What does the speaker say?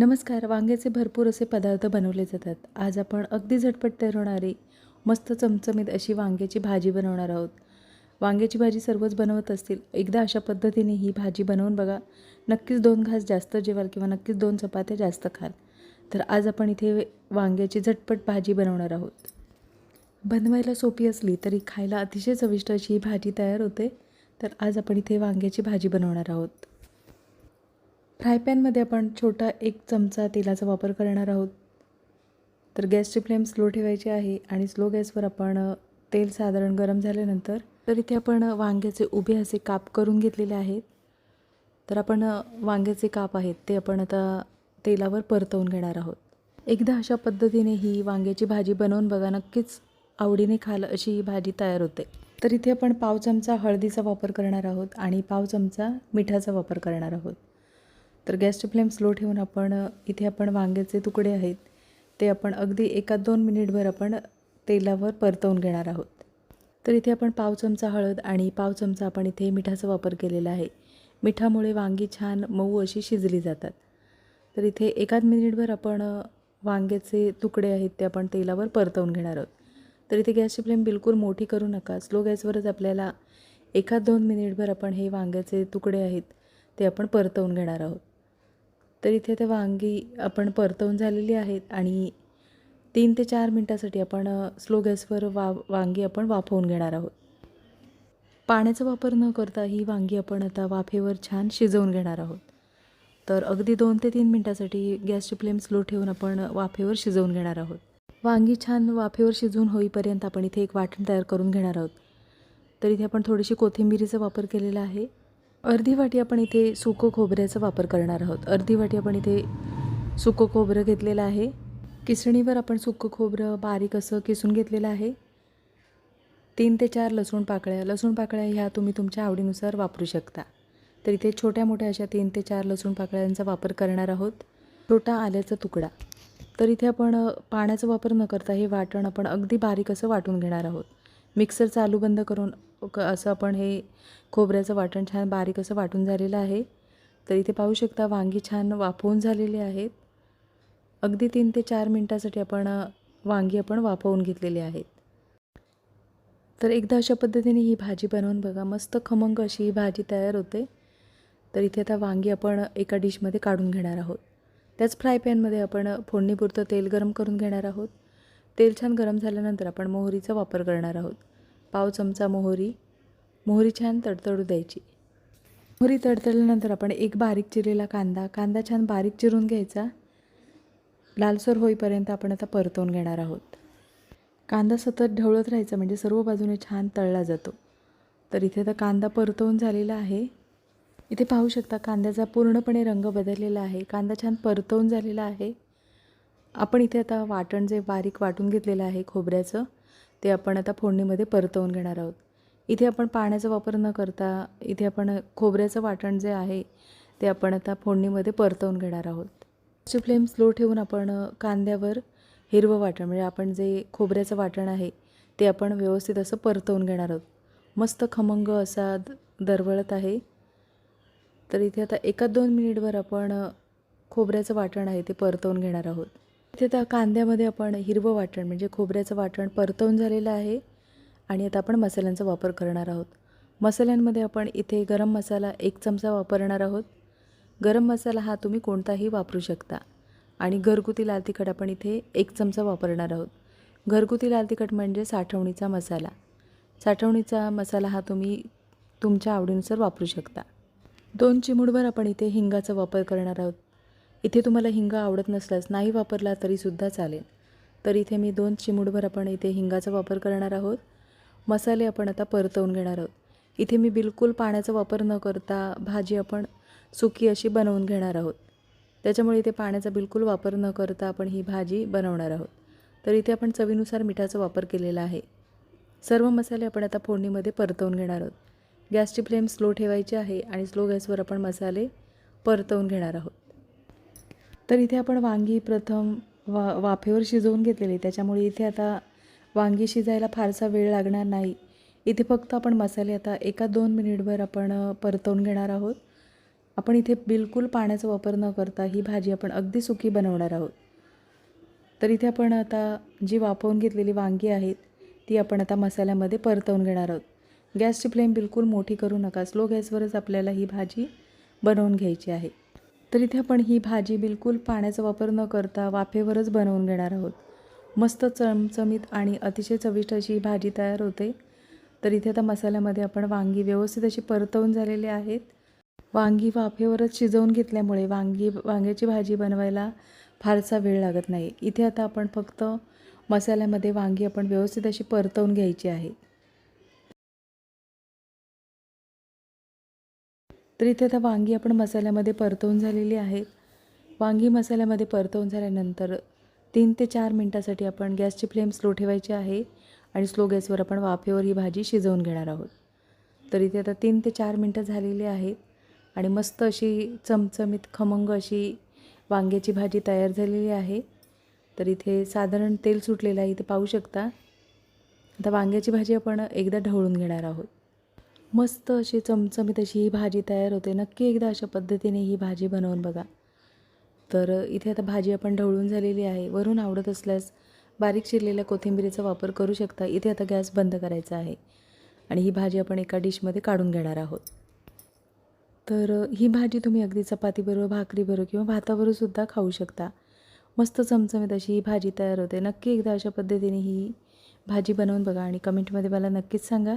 नमस्कार वांग्याचे भरपूर असे पदार्थ बनवले जातात. आज आपण अगदी झटपट तयार होणारी मस्त चमचमीत अशी वांग्याची भाजी बनवणार आहोत. वांग्याची भाजी सर्वच बनवत असतील एकदा अशा पद्धतीने ही भाजी बनवून बघा. नक्कीच दोन घास जास्त जेवाल किंवा नक्कीच दोन चपात्या जास्त खाल. तर आज आपण इथे वांग्याची झटपट भाजी बनवणार आहोत. बनवायला सोपी असली तरी खायला अतिशय चविष्ट अशी ही भाजी तयार होते. तर आज आपण इथे वांग्याची भाजी बनवणार आहोत. फ्राय पॅनमध्ये आपण छोटा एक चमचा तेलाचा वापर करणार आहोत. तर गॅसची फ्लेम स्लो ठेवायची आहे आणि स्लो गॅसवर आपण तेल साधारण गरम झाल्यानंतर तर इथे आपण वांग्याचे उभे असे काप करून घेतलेले आहेत. तर आपण वांग्याचे काप आहेत ते आपण आता तेलावर परतवून घेणार आहोत. एकदा अशा पद्धतीने ही वांग्याची भाजी बनवून बघा नक्कीच आवडीने खाल अशी ही भाजी तयार होते. तर इथे आपण पाव चमचा हळदीचा वापर करणार आहोत आणि पाव चमचा मिठाचा वापर करणार आहोत. तर गॅसची फ्लेम स्लो ठेवून आपण इथे आपण वांग्याचे तुकडे आहेत ते आपण अगदी एका दोन मिनिटभर आपण तेलावर परतवून घेणार आहोत. तर इथे आपण पाव चमचा हळद आणि पाव चमचा आपण इथे मिठाचा वापर केलेला आहे. मिठामुळे वांगी छान मऊ अशी शिजली जातात. तर इथे एकाच मिनिटभर आपण वांग्याचे तुकडे आहेत ते आपण तेलावर परतवून घेणार आहोत. तर इथे गॅसची फ्लेम बिलकुल मोठी करू नका. स्लो गॅसवरच आपल्याला एखाद दोन मिनिटभर आपण हे वांग्याचे तुकडे आहेत ते आपण परतवून घेणार आहोत. तर इथे ते वांगी आपण परतवून झालेली आहेत आणि तीन ते चार मिनटासाठी आपण स्लो गॅसवर वा वांगी आपण वाफवून घेणार आहोत. पाण्याचा वापर न करता ही वांगी आपण आता वाफेवर छान शिजवून घेणार आहोत. तर अगदी दोन ते तीन मिनटासाठी गॅसची फ्लेम स्लो ठेवून आपण वाफेवर शिजवून घेणार आहोत. वांगी छान वाफेवर शिजवून होईपर्यंत आपण इथे एक वाटण तयार करून घेणार आहोत. तर इथे आपण थोडीशी कोथिंबिरीचा वापर केलेला आहे. अर्धी वाटी आपण इथे सुकं खोबऱ्याचा वापर करणार आहोत. अर्धी वाटी आपण इथे सुकं खोबरं घेतलेलं आहे. किसणीवर आपण सुकं खोबरं बारीक असं किसून घेतलेलं आहे. तीन ते चार लसूण पाकळ्या. लसूण पाकळ्या ह्या तुम्ही तुमच्या आवडीनुसार वापरू शकता. तर इथे छोट्या मोठ्या अशा तीन ते चार लसूण पाकळ्यांचा वापर करणार आहोत. छोटा आल्याचा तुकडा. तर इथे आपण पाण्याचा वापर न करता हे वाटण आपण अगदी बारीक असं वाटून घेणार आहोत. मिक्सर चालू बंद करून क- असं आपण हे खोबऱ्याचं वाटण छान बारीक असं वाटून झालेलं आहे. तर इथे पाहू शकता वांगी छान वाफवून झालेली आहेत. अगदी तीन ते चार मिनटासाठी आपण वांगी आपण वाफवून घेतलेली आहेत. तर एकदा अशा पद्धतीने ही भाजी बनवून बघा मस्त खमंग अशी ही भाजी तयार होते. तर इथे आता वांगी आपण एका डिशमध्ये काढून घेणार आहोत. त्याच फ्राय पॅनमध्ये आपण फोडणीपुरतं तेल गरम करून घेणार आहोत. तेल छान गरम झाल्यानंतर आपण मोहरीचा वापर करणार आहोत. पाव चमचा मोहरी. मोहरी छान तडतडू द्यायची. मोहरी तडतडल्यानंतर आपण एक बारीक चिरलेला कांदा. कांदा छान बारीक चिरून घ्यायचा. लालसर होईपर्यंत आपण आता परतवून घेणार आहोत. कांदा सतत ढवळत राहायचा म्हणजे सर्व बाजूने छान तळला जातो. तर इथे तर कांदा परतवून झालेला आहे. इथे पाहू शकता कांद्याचा पूर्णपणे रंग बदललेला आहे. कांदा छान परतवून झालेला आहे. आपण इथे आता वाटण जे बारीक वाटून घेतलेलं आहे खोबऱ्याचं ते आपण आता फोडणीमध्ये परतवून घेणार आहोत. इथे आपण पाण्याचा वापर न करता इथे आपण खोबऱ्याचं वाटण जे आहे ते आपण आता फोडणीमध्ये परतवून घेणार आहोत. ची फ्लेम स्लो ठेवून आपण कांद्यावर हिरवं वाटण म्हणजे आपण जे खोबऱ्याचं वाटण आहे ते आपण व्यवस्थित असं परतवून घेणार आहोत. मस्त खमंग असा द दरवळत आहे. तर इथे आता एका दोन मिनिटवर आपण खोबऱ्याचं वाटण आहे ते परतवून घेणार आहोत. इथे त्या कांद्यामध्ये आपण हिरवं वाटण म्हणजे खोबऱ्याचं वाटण परतवून झालेलं आहे. आणि आता आपण मसाल्यांचा वापर करणार आहोत. मसाल्यांमध्ये आपण इथे गरम मसाला एक चमचा वापरणार आहोत. गरम मसाला हा तुम्ही कोणताही वापरू शकता. आणि घरगुती लाल तिखट आपण इथे एक चमचा वापरणार आहोत. घरगुती लाल तिखट म्हणजे साठवणीचा मसाला. साठवणीचा मसाला हा तुम्ही तुमच्या आवडीनुसार वापरू शकता. दोन चिमूडभर आपण इथे हिंगाचा वापर करणार आहोत. इथे तुम्हाला हिंग आवडत नसल्यास नाही वापरला तरीसुद्धा चालेल. तर इथे मी दोन चिमूटभर आपण इथे हिंगाचा वापर करणार आहोत. मसाले आपण आता परतवून घेणार आहोत. इथे मी बिलकुल पाण्याचा वापर न करता भाजी आपण सुकी अशी बनवून घेणार आहोत. त्याच्यामुळे इथे पाण्याचा बिलकुल वापर न करता आपण ही भाजी बनवणार आहोत. तर इथे आपण चवीनुसार मिठाचा वापर केलेला आहे. सर्व मसाले आपण आता फोडणीमध्ये परतवून घेणार आहोत. गॅसची फ्लेम स्लो ठेवायची आहे आणि स्लो गॅसवर आपण मसाले परतवून घेणार आहोत. तर इथे आपण वांगी प्रथम वा वाफेवर शिजवून घेतलेली त्याच्यामुळे इथे आता वांगी शिजायला फारसा वेळ लागणार नाही. इथे फक्त आपण मसाले आता एका दोन मिनिटभर आपण परतवून घेणार आहोत. आपण इथे बिलकुल पाण्याचा वापर न करता ही भाजी आपण अगदी सुकी बनवणार आहोत. तर इथे आपण आता जी वाफवून घेतलेली वांगी आहेत ती आपण आता मसाल्यामध्ये परतवून घेणार आहोत. गॅसची फ्लेम बिलकुल मोठी करू नका. स्लो गॅसवरच आपल्याला ही भाजी बनवून घ्यायची आहे. तर इथे आपण ही भाजी बिलकुल पाण्याचा वापर न करता वाफेवरच बनवून घेणार आहोत. मस्त चमचमीत आणि अतिशय चविष्ट अशी ही भाजी तयार होते. तर इथे आता मसाल्यामध्ये आपण वांगी व्यवस्थित अशी परतवून झालेली आहेत. वांगी वाफेवरच शिजवून घेतल्यामुळे वांगी वांग्याची भाजी बनवायला फारसा वेळ लागत नाही. इथे आता आपण फक्त मसाल्यामध्ये वांगी आपण व्यवस्थित अशी परतवून घ्यायची आहे. तर इथे आता वांगी आपण मसाल्यामध्ये परतवून झालेली आहेत. वांगी मसाल्यामध्ये परतवून झाल्यानंतर तीन ते चार मिनटासाठी आपण गॅसची फ्लेम स्लो ठेवायची आहे आणि स्लो गॅसवर आपण वाफेवर ही भाजी शिजवून घेणार आहोत. तर इथे आता तीन ते चार मिनटं झालेली आहेत आणि मस्त अशी चमचमीत खमंग अशी वांग्याची भाजी तयार झालेली आहे. तर इथे साधारण तेल सुटलेलं आहे इथे पाहू शकता. आता वांग्याची भाजी आपण एकदा ढवळून घेणार आहोत. मस्त अशी चमचमीत अशी ही भाजी तयार होते. नक्की एकदा अशा पद्धतीने ही भाजी बनवून बघा. तर इथे आता भाजी आपण ढवळून झालेली आहे. वरून आवडत असल्यास बारीक चिरलेल्या कोथिंबिरीचा वापर करू शकता. इथे आता गॅस बंद करायचा आहे आणि ही भाजी आपण एका डिशमध्ये काढून घेणार आहोत. तर ही भाजी तुम्ही अगदी चपातीबरोबर भाकरीबरोबर किंवा भाताबरोबरसुद्धा खाऊ शकता. मस्त चमचमीत अशी ही भाजी तयार होते. नक्की एकदा अशा पद्धतीने ही भाजी बनवून बघा आणि कमेंटमध्ये मला नक्कीच सांगा.